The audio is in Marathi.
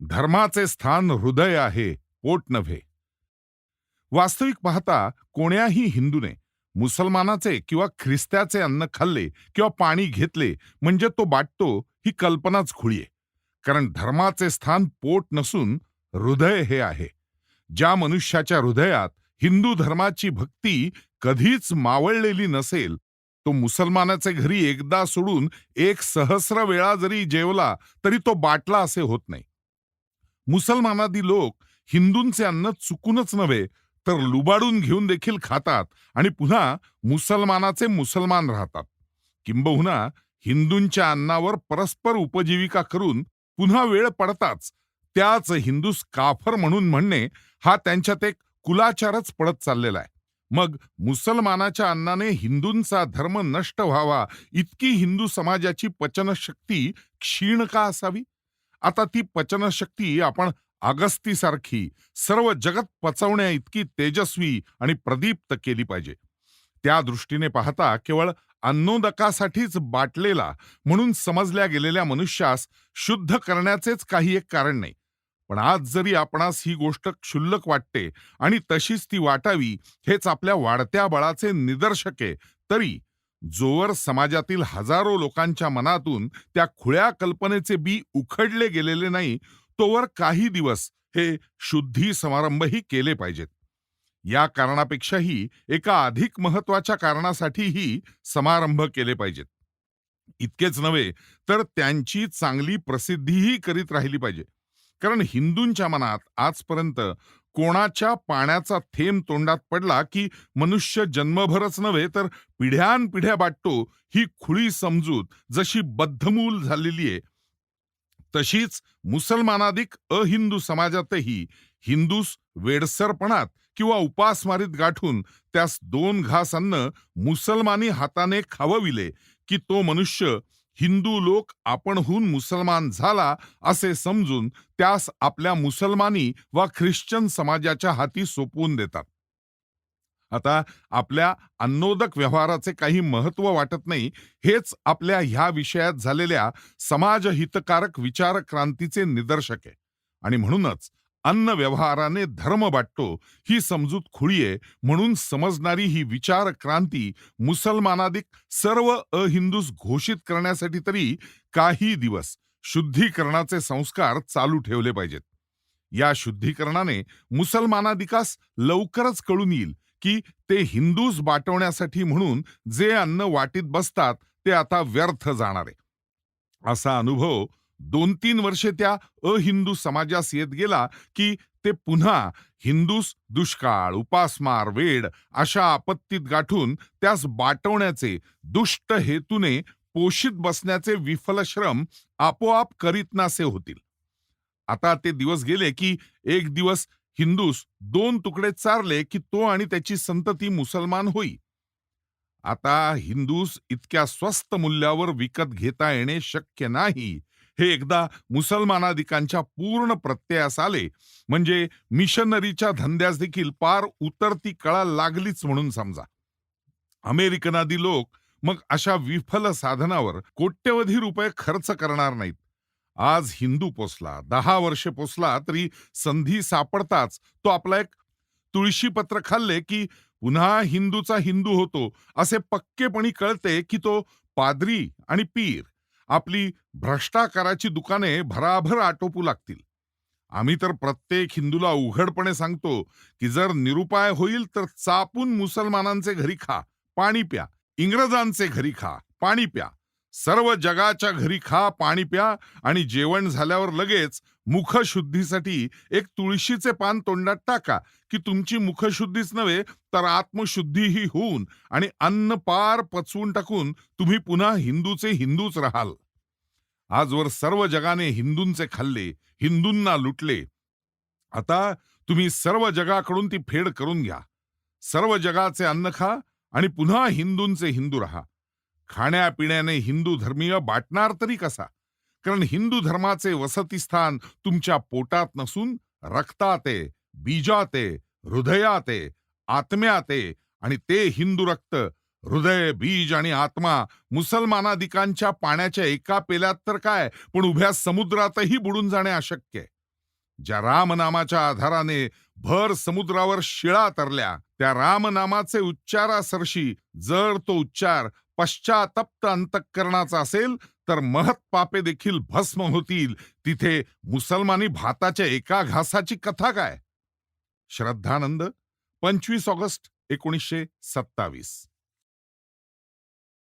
धर्माचे स्थान हृदय आहे पोट नव्हे. वास्तविक पाहता कोण्याही हिंदूने मुसलमानाचे किंवा ख्रिस्त्याचे अन्न खाल्ले किंवा पाणी घेतले म्हणजे तो बाटतो ही कल्पनाच खुळी आहे कारण धर्माचे स्थान पोट नसून हृदय हे आहे. ज्या मनुष्याच्या हृदयात हिंदू धर्माची भक्ती कधीच मावळलेली नसेल तो मुसलमानाचे घरी एकदा सोडून एक सहस्र वेळा जरी जेवला तरी तो बाटला असे होत नाही. मुसलमानादी लोक हिंदूंचे अन्न चुकूनच नव्हे तर लुबाडून घेऊन देखील खातात आणि पुन्हा मुसलमानाचे मुसलमान राहतात. किंबहुना हिंदूंच्या अन्नावर परस्पर उपजीविका करून पुन्हा वेळ पडताच त्याच हिंदूस काफर म्हणून म्हणणे हा त्यांच्यात एक कुलाचारच पडत चाललेला आहे. मग मुसलमानाच्या अन्नाने हिंदूंचा धर्म नष्ट व्हावा इतकी हिंदू समाजाची पचनशक्ती क्षीण का असावी? आता ती पचनशक्ती आपण अगस्तीसारखी सर्व जगत पचवण्या इतकी तेजस्वी आणि प्रदीप्त केली पाहिजे. त्या दृष्टीने पाहता केवळ अन्नोदकासाठीच बाटलेला म्हणून समजल्या गेलेल्या मनुष्यास शुद्ध करण्याचेच काही एक कारण नाही. पण आज जरी आपणास ही गोष्ट क्षुल्लक वाटते आणि तशीच ती वाटावी हेच आपल्या वाढत्या बळाचे निदर्शक आहे तरी जोवर समाजातील हजारो लोकांच्या मनातून त्या खुळ्या कल्पनेचे बी उखडले गेलेले नाही तोवर काही दिवस हे शुद्धी समारंभही केले पाहिजेत. या कारणापेक्षाही एका अधिक महत्त्वाच्या कारणासाठीही समारंभ केले पाहिजेत. इतकेच नव्हे तर त्यांची चांगली प्रसिद्धीही करीत राहिली पाहिजे. कारण हिंदूंच्या मनात आजपर्यंत कोणाच्या पाण्याचा थेंब तोंडात पडला की मनुष्य जन्मभरच नव्हे तर पिढ्यानपिढ्या बाटतो ही खुळी समजूत जशी बद्धमूल झालेली आहे. तशीच मुसलमानाधिक अहिंदू समाजातही हिंदूस वेडसरपणात किंवा उपासमारीत गाठून त्यास दोन घास अन्न मुसलमानी हाताने खावविले की तो मनुष्य हिंदू लोक आपणहून मुसलमान झाला असे समजून त्यास आपल्या मुसलमानी वा ख्रिश्चन समाजाच्या हाती सोपवून देतात. आता आपल्या अन्नोदक व्यवहाराचे काही महत्त्व वाटत नाही हेच आपल्या ह्या विषयात झालेल्या समाजहितकारक विचार क्रांतीचे निदर्शक आहे. आणि म्हणूनच अन्न व्यवहाराने धर्म वाटतो ही समजूत खुळी आहे म्हणून समजणारी ही विचार क्रांती मुसलमानाधिक सर्व अहिंदूस घोषित करण्यासाठी तरी काही दिवस शुद्धीकरणाचे संस्कार चालू ठेवले पाहिजेत. या शुद्धीकरणाने मुसलमानाधिकास लवकरच कळून येईल की ते हिंदूस बाटवण्यासाठी म्हणून जे अन्न वाटीत बसतात ते आता व्यर्थ जाणार. आहे असा अनुभव दोन तीन वर्षे त्या अहिंदू समाजास येत गेला की ते पुन्हा हिंदूस दुष्काळ उपासमार वेड अशा आपत्तीत गाठून त्यास बाटवण्याचे दुष्ट हेतूने पोषित बसण्याचे विफल श्रम आपोआप करीत नासे होतील. आता ते दिवस गेले की एक दिवस हिंदूस दोन तुकडे चारले की तो आणि त्याची संतती मुसलमान होई. आता हिंदूस इतक्या स्वस्त मूल्यावर विकत घेता येणे शक्य नाही. हे एकदा मुसलमानाधिकांच्या पूर्ण प्रत्ययास आले. म्हणजे मिशनरीच्या धंद्यास देखील पार उतरती कळा लागलीच म्हणून समजा. अमेरिकनादी लोक मग अशा विफल साधनावर कोट्यवधी रुपये खर्च करणार नाहीत. आज हिंदू पोचला दहा वर्षे पोचला तरी संधी सापडताच. तो आपला एक तुळशीपत्र खाल्ले की पुन्हा हिंदूचा हिंदू होतो असे पक्केपणी कळते की तो पादरी आणि पीर. आपली भ्रष्टाकाराची दुकाने भराभर आटोपू लागतील. आम्ही तर प्रत्येक हिंदूला उघडपणे सांगतो की जर निरुपाय होईल तर चापून मुसलमानांचे घरी खा पाणी प्या इंग्रजांचे घरी खा पाणी प्या. सर्व जगाच्या घरी खा पाणी प्या आणि जेवण झाल्यावर लगेच मुखशुद्धीसाठी एक तुळशीचे पान तोंडात टाका. की तुमची मुखशुद्धीच नव्हे तर आत्मशुद्धीही होऊन आणि अन्न पार पचवून टाकून तुम्ही पुन्हा हिंदूचे हिंदूच राहाल. आजवर सर्व जगाने हिंदूंचे खाल्ले हिंदूंना लुटले. आता तुम्ही सर्व जगाकडून ती फेड करून घ्या. सर्व जगाचे अन्न खा आणि पुन्हा हिंदूंचे हिंदू राहा. खाण्यापिण्याने हिंदू धर्मीय बाटणार तरी कसा? कारण हिंदू धर्माचे वसतिस्थान तुमच्या पोटात नसून रक्तात आहे बीजात आहे हृदयात आहे आत्म्यात आहे आणि ते हिंदू रक्त हृदय बीज आणि आत्मा मुसलमानाधिकांच्या पाण्याच्या एका पेल्यात तर काय? पण उभ्या समुद्रातही बुडून जाणे अशक्य ज्या रामनामाच्या आधाराने भर समुद्रावर शिळा तरल्या त्या रामनामाचे उच्चारासरशी जर तो उच्चार पश्चातप्त अंतःकरणाचा असेल तर महत पापे देखील भस्म होतील. तिथे मुसलमानी भाताच्या एका घासाची कथा काय? श्रद्धानंद पंचवीस ऑगस्ट एकोणीसशे सत्तावीस.